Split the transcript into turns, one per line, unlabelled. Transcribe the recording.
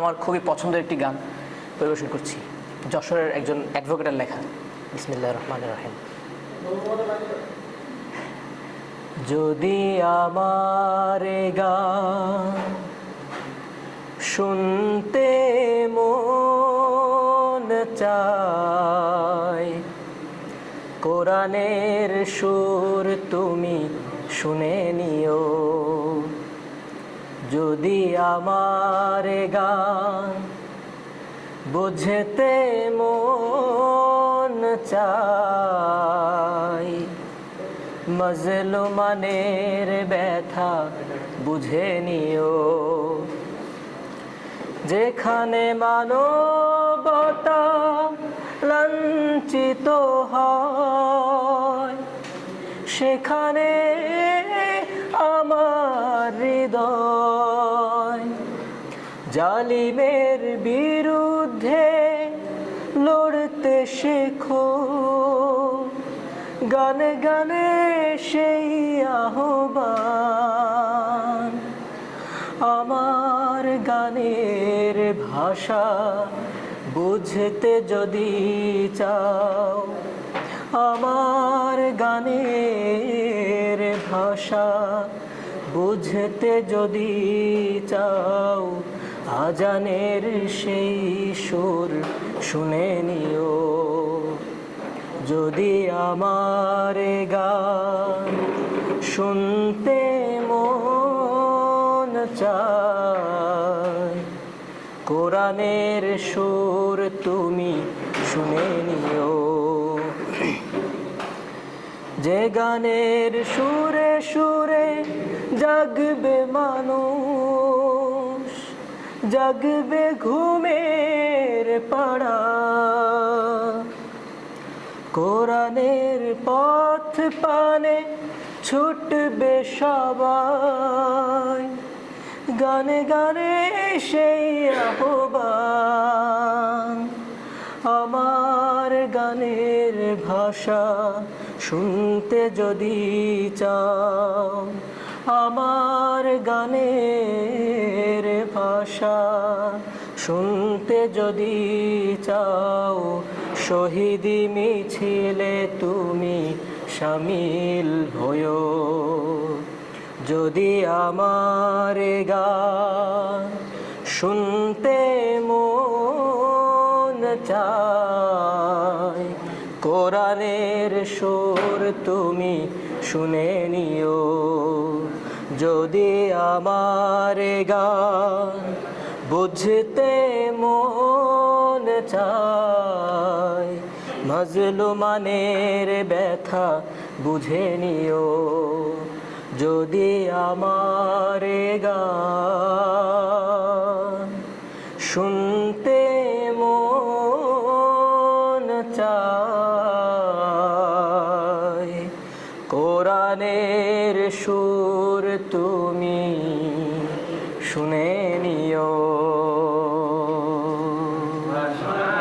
আমার খুবই পছন্দের একটি গান পরিবেশন করছি। যশোরের একজন অ্যাডভোকেটের লেখা বিসমিল্লাহ রহমান রহিম। যদি আমার গান শুনতে মন চায়, কোরআনের সুর তুমি শুনে নিও। যদি আমার গান বুঝতে মন চায়, মজলুমানের ব্যথা বুঝে নিও। যেখানে মানবতা লাঞ্ছিত হয়, সেখানে হৃদয়। জালিমের বিরুদ্ধে লড়তে শেখো। গানে গানে সেই আহ্বান। আমার গানের ভাষা বুঝতে যদি চাও, আমার গানের ভাষা বুঝতে যদি চাও, আজানের সেই সুর শুনে নিও। যদি আমার গান শুনতে মন চায়, কোরআনের সুর তুমি শুনে নিও। যে গানের সুরে সুরে জাগবে মানুষ, জাগবে ঘুমের পাড়া। কোরআনের পথ পানে ছুটবে সবাই, গানে গানে সেই আহ্বান। আমার গানের ভাষা শুনতে যদি চাও, আমার গানের ভাষা শুনতে যদি চাও, শহীদি মিছিলে তুমি সামিল হয়ো। যদি আমার গান শুনতে মন চায় কোরআনের সুর তুমি শুনে নিও। যদি আমার গান বুঝতে মন চায়, মজলুমানের ব্যথা বুঝে নিও। যদি আমার গান কোরআনের সুর তুমি শুনে